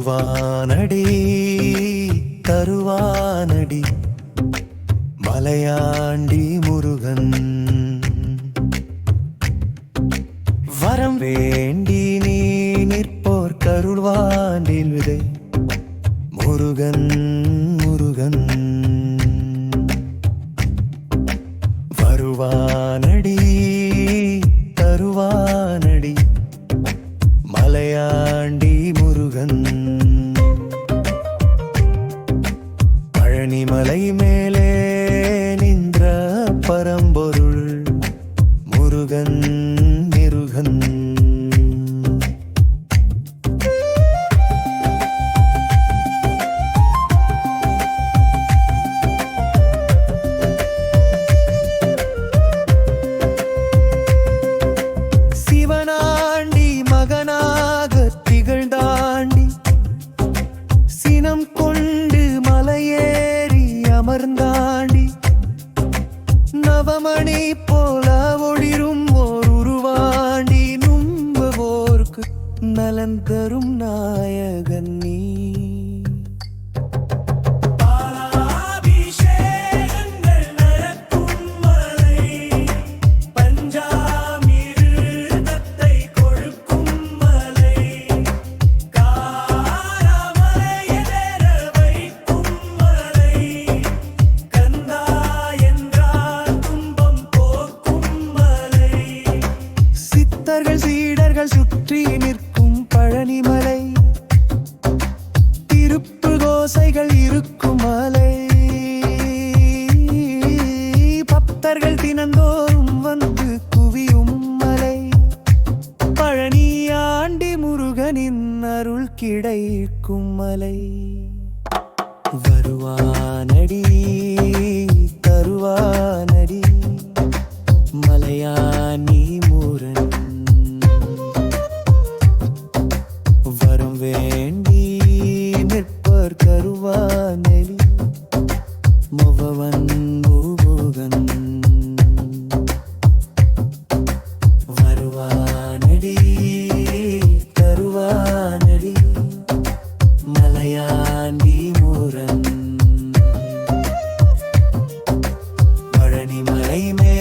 தருவானடி தருவானடி மலையாண்டி முருகன். வரம் வேண்டி நீ நிற்போர் கருள்வாண்டில் விதை முருகன் முருகன். வருவானடி தருவானடி மலையாண்டி முருகன். மேலே நின்ற பரம்பொருள் முருகன் முருகன். நவமணி போல ஒளிரும் ஓர் உருவாண்டி நும்புவோர்க்கு நலன் தரும் நாயகன். பக்தர்கள் சீடர்கள் சுற்றி நிற்கும் பழனிமலை. திருப்பு கோசைகள் இருக்கும் மலை. பக்தர்கள் தினந்தோறும் வந்து குவியும் மலை. பழனி ஆண்டி முருகனின் அருள் கிடைக்கும் மலை. வருவானடி தருவானடி முகவன் முருகன் வருவானடி தருவானடி மலையாண்டி மூரன் பழனி மலை மேல்